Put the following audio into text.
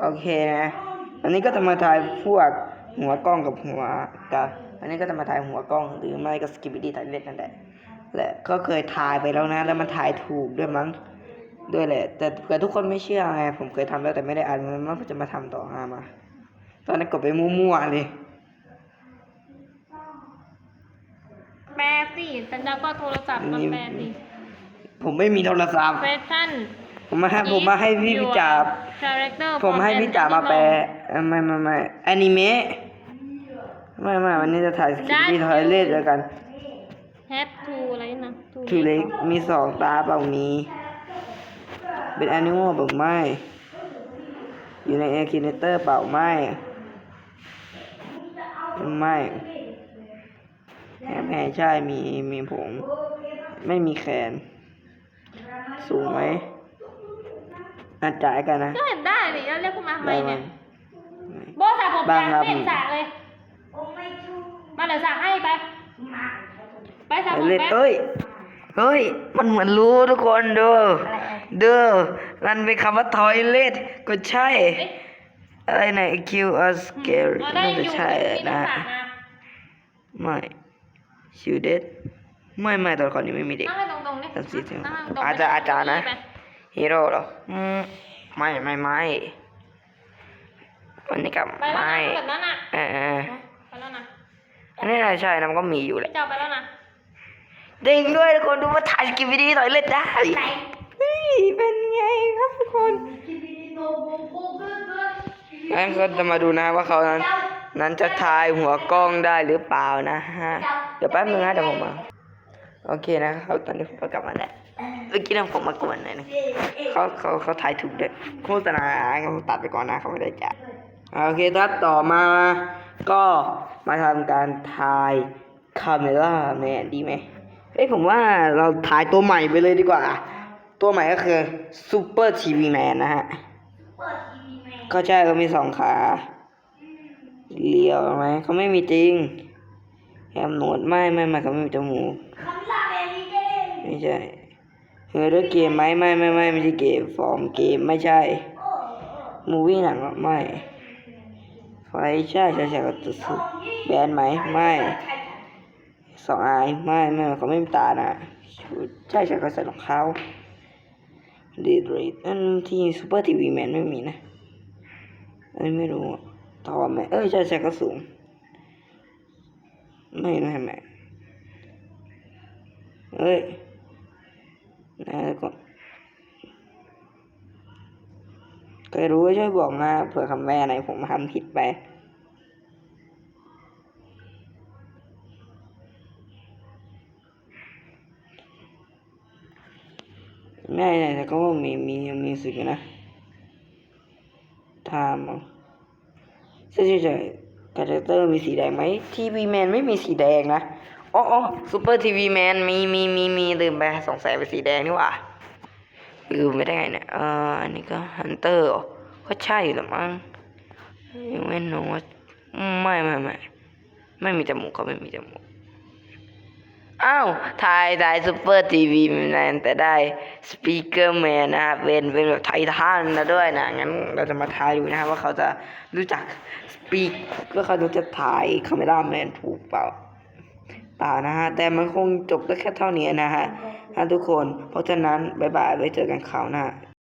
โอเคนะ อันนี้ก็จะมาถ่ายพวกหัวกล้องกับหัวกับ อันนี้ก็จะมาถ่ายหัวกล้อง หรือไม่ก็สกิปปี้ถ่ายเล่นนั่นแหละ และก็เคยถ่ายไปแล้วนะ แล้วมันถ่ายถูกด้วยมั้ง ด้วยแหละ แต่เผื่อทุกคนไม่เชื่อไง ผมเคยทำแล้วแต่ไม่ได้อ่านมันมันจะมาทำต่อมามา ตอนนั้นกดไปมั่วๆเลยแปลสิสัญญาก็โทรศัพท์มาแปลสิผมไม่มีโทรศัพท์แฟชั่น ผมมาให้ผมมาให้พี่พิจาคาแรคเตอร์ผมให้พี่จ๋ามาแปลเอ่อไม่ไม่ไม่อนิเมะไม่ไม่วันนี้จะถ่ายสกิปปี้ทอยเลทแล้วกันแฮปทูอะไรนะทูเล็กมีสองตาเปล่ามี เป็นแอนิมอลเปล่าไม่ อยู่ในเอคินเตอร์เปล่าไม่ ไม่แอบแห่ใช่มีมีผม ไม่มีแขน สูงไหม อาจ่ายกันนะก็เห็นได้เลยแล้วเรียกคุณมาทำไมได้ไหมเนี่ยโบสระผมบางครับไม่เห็นสระเลยมาเดี๋ยวสระให้ไป ไปสระผมเล่นแป๊บเอ้ยเฮ้ย มันเหมือนรู้ทุกคนเด้อเด้อนั่นเป็นคำว่าทอยเล็ก็ใช่เอ๊ะอะไรนะ Q R scary เราได้น่าอจะยู่ใช่ที่นี่นะสระนะไม่ชิวเด็ดไม่ไม่ตัวละครนี้ไม่มีเด็กนั่งให้ตรงๆนี่นั่นสินั่งให้ตรงๆอาจจะอาจารย์นะไป ฮีโร่เหรออืมไม่ไม่ไม่วันนี้กับไปแล้วไม่นะแบบนั้นน่ะเออเออไปแล้วนะอันนี้น่าใช่นะมันก็มีอยู่แหละเจ้าไปแล้วนะจริงด้วยทุกคนดูว่าถ่ายสกิปวิดีโอเล่นได้เฮ้ยเป็นไงครับทุกคนงั้นก็จะมาดูนะว่าเขานั้น นั้นจะถ่ายหัวกล้องได้หรือเปล่านะฮะ เดี๋ยวแป๊บนึงนะเดี๋ยวผมมา โอเคนะครับตอนนี้ผมก็กลับมาแล้วเมื่อกี้นะผมมากวนหน่อยนึงเขาเขาเขาถ่ายถูกเด็ดโฆษณางั้นผมตัดไปก่อนนะเขาไม่ได้จ่ายโอเคครับต่อมาก็มาทำการถ่ายคาเมล่าแมนดีไหมเอ้ยผมว่าเราถ่ายตัวใหม่ไปเลยดีกว่า ตัวใหม่ก็คือซูเปอร์ทีวีแมนนะฮะก็ใช่เขามีสองขาเลี้ยวไหมเขาไม่มีจริงแฮมหนวดไม่ไม่ไม่เขาไม่มีจมูกไม่ใช่ เฮอร์เกมไหมไม่ไม่ไม่ไม่ใช่เกมฟอร์มเกมไม่ใช่มูวี่หนังไม่ไฟใช่ใช่ใช่ก็ตุสุแบนไหมไม่สองอายไม่ไม่เขาไม่มีตานะชุดใช่ใช่เขาใส่รองเท้าดีดรีดอันที่ซูเปอร์ทีวีแมนไม่มีนะอันไม่รู้อะตอไหมเอ้ยใช่ใช่ก็สูงไม่ไม่ไม่เอ้ย นะก็ใครรู้ก็ช่วยบอกมาเผื่อคำแม่ไหนผมทำผิดไปแม่ไหนๆก็มีมีมีสิกนะไทม์ใช่ใช่ใช่คาแรคเตอร์มีสีแดงไหมทีวีแมนไม่มีสีแดงนะ อ๋อซูเปอร์ทีวีแมนมีมีมีมีลืมไปสงสัยเป็นสีแดงนี่หว่าลืมไปได้ไงเนี่ยเอออันนี้ก็ฮันเตอร์ก็ใช่หรือมั้งยังไม่รู้ว่าไม่ไม่ไม่ไม่มีจมูกเขาไม่มีจมูกอ้าวถ่ายถ่ายซูเปอร์ทีวีแมนแต่ได้สปีกเกอร์แมนนะครับเป็นเป็นแบบไททันนะด้วยนะงั้นเราจะมาทายดูนะครับว่าเขาจะรู้จักสปีกว่าเขาจะถ่ายคาเมราแมนถูกเปล่า ล่านะฮะ แต่มันคงจบได้แค่เท่านี้นะฮะนะทุกคน เพราะฉะนั้น บ๊ายบายไว้เจอกันคราวหน้า